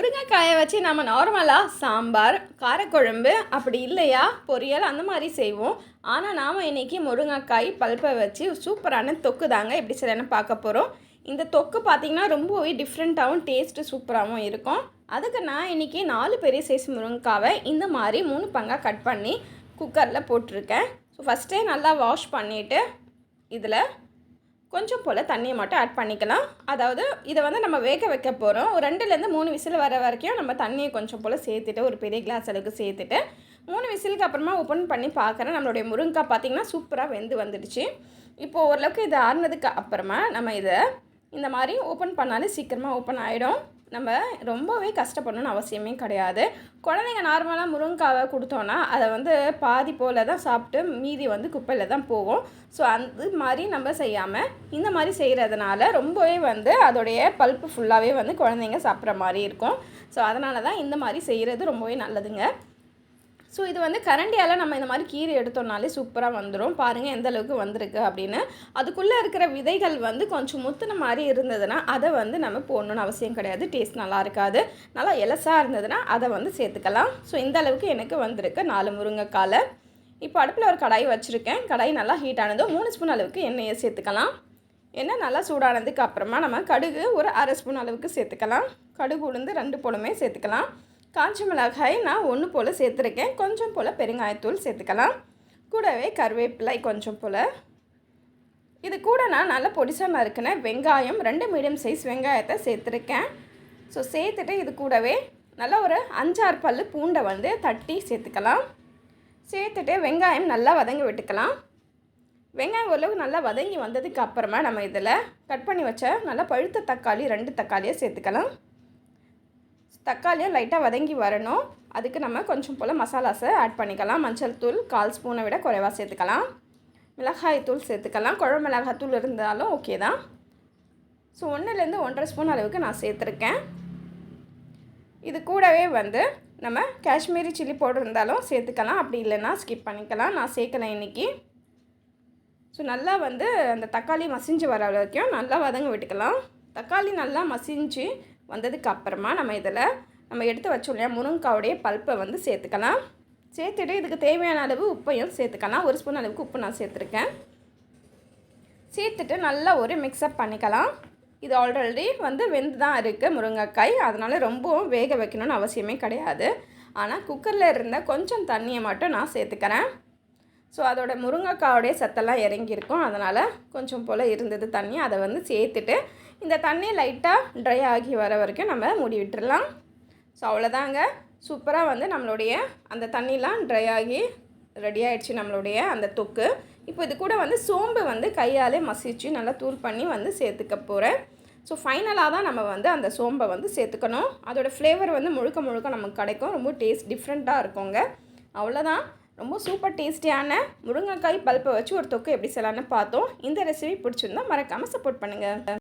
முருங்கைக்காயை வச்சு நம்ம நார்மலாக சாம்பார் காரக்குழம்பு அப்படி இல்லையா? பொரியல் அந்த மாதிரி செய்வோம். ஆனால் நாம் இன்றைக்கி முருங்கைக்காய் பல்ப்பை வச்சு சூப்பரான தொக்கு தாங்க எப்படி செய்யணும்னு பார்க்க போகிறோம் இந்த தொக்கு பார்த்திங்கன்னா ரொம்பவே டிஃப்ரெண்ட்டாகவும் டேஸ்ட்டு சூப்பராகவும் இருக்கும். அதுக்கு நான் இன்றைக்கி நாலு பெரிய சைஸ் முருங்கைக்காவை இந்த மாதிரி மூணு பங்காக கட் பண்ணி குக்கரில் போட்டிருக்கேன். ஸோ ஃபஸ்ட்டே நல்லா வாஷ் பண்ணிவிட்டு இதில் கொஞ்சம் போல் தண்ணியை மட்டும் ஆட் பண்ணிக்கலாம். அதாவது இதை வந்து நம்ம வேக வைக்க போகிறோம் ஒரு ரெண்டுலேருந்து மூணு விசில் வர வரைக்கும் நம்ம தண்ணியை கொஞ்சம் போல் சேர்த்துட்டு ஒரு பெரிய கிளாஸ் அளவுக்கு சேர்த்துட்டு மூணு விசிலுக்கு அப்புறமா ஓப்பன் பண்ணி பார்க்குறேன். நம்மளுடைய முருங்கைக்காய் பார்த்திங்கன்னா சூப்பராக வெந்து வந்துடுச்சு. இப்போது ஓரளவுக்கு இது ஆறுனதுக்கு அப்புறமா நம்ம இதை இந்த மாதிரி ஓப்பன் பண்ணாலே சீக்கிரமாக ஓப்பன் ஆகிடும் நம்ம ரொம்பவே கஷ்டப்படணும்னு அவசியமே கிடையாது. குழந்தைங்க நார்மலாக முருங்கைக்காவை கொடுத்தோன்னா அதை வந்து பாதி போல் தான் சாப்பிட்டு மீதி வந்து குப்பையில் தான் போகும். ஸோ அந்த மாதிரி நம்ம செய்யாமல் இந்த மாதிரி செய்கிறதுனால ரொம்பவே வந்து அதோடைய பல்ப்பு ஃபுல்லாகவே வந்து குழந்தைங்க சாப்பிட்ற மாதிரி இருக்கும். ஸோ அதனால தான் இந்த மாதிரி செய்கிறது ரொம்பவே நல்லதுங்க. ஸோ இது வந்து கரண்டியால் நம்ம இந்த மாதிரி கீரை எடுத்தோம்னாலே சூப்பராக வந்துடும் பாருங்கள் எந்த அளவுக்கு வந்திருக்கு அப்படின்னு. அதுக்குள்ளே இருக்கிற விதைகள் வந்து கொஞ்சம் முத்துன மாதிரி இருந்ததுன்னா அதை வந்து நம்ம போடணுன்னு அவசியம் கிடையாது. டேஸ்ட் நல்லா இருக்காது. நல்லா எலசாக இருந்ததுன்னா அதை வந்து சேர்த்துக்கலாம். ஸோ இந்த அளவுக்கு எனக்கு வந்திருக்கு நாலு முருங்கைக்காலை. இப்போ அடுப்பில் ஒரு கடாய் வச்சுருக்கேன். கடாய் நல்லா ஹீட் ஆனதும் மூணு ஸ்பூன் அளவுக்கு எண்ணெயை சேர்த்துக்கலாம். எண்ணெய் நல்லா சூடானதுக்கு அப்புறமா நம்ம கடுகு ஒரு அரை ஸ்பூன் அளவுக்கு சேர்த்துக்கலாம். கடுகு உளுந்து ரெண்டு போலுமே சேர்த்துக்கலாம். காஞ்ச மிளகாய் நான் ஒன்று போல் சேர்த்துருக்கேன். கொஞ்சம் போல் பெருங்காயத்தூள் சேர்த்துக்கலாம். கூடவே கருவேப்பிலை கொஞ்சம் போல். இது கூட நான் நல்லா பொடிசாக நறுக்கின வெங்காயம் ரெண்டு மீடியம் சைஸ் வெங்காயத்தை சேர்த்துருக்கேன். ஸோ சேர்த்துட்டு இது கூடவே நல்லா ஒரு அஞ்சாறு பல் பூண்டை வந்து தட்டி சேர்த்துக்கலாம். சேர்த்துட்டு வெங்காயம் நல்லா வதங்கி விட்டுக்கலாம். வெங்காயம் ஓரளவுக்கு நல்லா வதங்கி வந்ததுக்கு அப்புறமா நம்ம இதில் கட் பண்ணி வச்ச நல்லா பழுத்த தக்காளி ரெண்டு தக்காளியை சேர்த்துக்கலாம். தக்காளியும் லைட்டாக வதங்கி வரணும். அதுக்கு நம்ம கொஞ்சம் போல் மசாலாஸை ஆட் பண்ணிக்கலாம். மஞ்சள் தூள் கால் ஸ்பூனை விட குறைவாக சேர்த்துக்கலாம். மிளகாய் தூள் சேர்த்துக்கலாம். குழம்பு மிளகாய் தூள் இருந்தாலும் ஓகே தான். ஸோ ஒன்றுலேருந்து ஒன்றரை ஸ்பூன் அளவுக்கு நான் சேர்த்துருக்கேன். இது கூடவே வந்து நம்ம காஷ்மீரி சில்லி பவுடர் இருந்தாலும் சேர்த்துக்கலாம். அப்படி இல்லைன்னா ஸ்கிப் பண்ணிக்கலாம். நான் சேர்க்கலை இன்றைக்கி ஸோ நல்லா வந்து அந்த தக்காளி மசிஞ்சு வர வரைக்கும் நல்லா வதங்க விட்டுக்கலாம். தக்காளி நல்லா மசிஞ்சு வந்ததுக்கு அப்புறமா நம்ம இதில் நம்ம எடுத்து வச்சோம் இல்லையா முருங்காவுடைய பல்ப்பை வந்து சேர்த்துக்கலாம். சேர்த்துட்டு இதுக்கு தேவையான அளவு உப்பையும் சேர்த்துக்கலாம். ஒரு ஸ்பூன் அளவுக்கு உப்பு நான் சேர்த்துருக்கேன். சேர்த்துட்டு நல்லா ஒரு மிக்ஸ்அப் பண்ணிக்கலாம். இது ஆல்ரெடி வந்து வெந்து தான் இருக்குது முருங்கைக்காய். அதனால் ரொம்பவும் வேக வைக்கணும்னு அவசியமே கிடையாது. ஆனால் குக்கரில் இருந்த கொஞ்சம் தண்ணியை மட்டும் நான் சேர்த்துக்கிறேன். ஸோ அதோட முருங்கைக்காயோடைய சத்தெல்லாம் இறங்கியிருக்கும். அதனால் கொஞ்சம் போல் இருந்தது தண்ணி. அதை வந்து சேர்த்துட்டு இந்த தண்ணி லைட்டாக ட்ரை ஆகி வர வரைக்கும் நம்ம மூடி விட்டுடலாம் ஸோ அவ்வளோதாங்க சூப்பராக வந்து நம்மளுடைய அந்த தண்ணிலாம் ட்ரை ஆகி ரெடி ஆகிடுச்சு நம்மளுடைய அந்த தொக்கு. இப்போ இது கூட வந்து சோம்பு வந்து கையாலே மசிச்சு நல்லா தூள் பண்ணி வந்து சேர்த்துக்க போகிறேன் ஸோ ஃபைனலாக தான் நம்ம வந்து அந்த சோம்பை வந்து சேர்த்துக்கணும். அதோடய ஃப்ளேவர் வந்து முழுக்க முழுக்க நமக்கு கிடைக்கும். ரொம்ப டேஸ்ட் டிஃப்ரெண்ட்டாக இருக்குங்க. அவ்வளோதான் ரொம்ப சூப்பர் டேஸ்டியான முருங்கைக்காய் பல்ப்பை வச்சு ஒரு தொக்கு எப்படி செய்யலான்னு பார்த்தோம். இந்த ரெசிபி பிடிச்சிருந்தா மறக்காமல் சப்போர்ட் பண்ணுங்கள்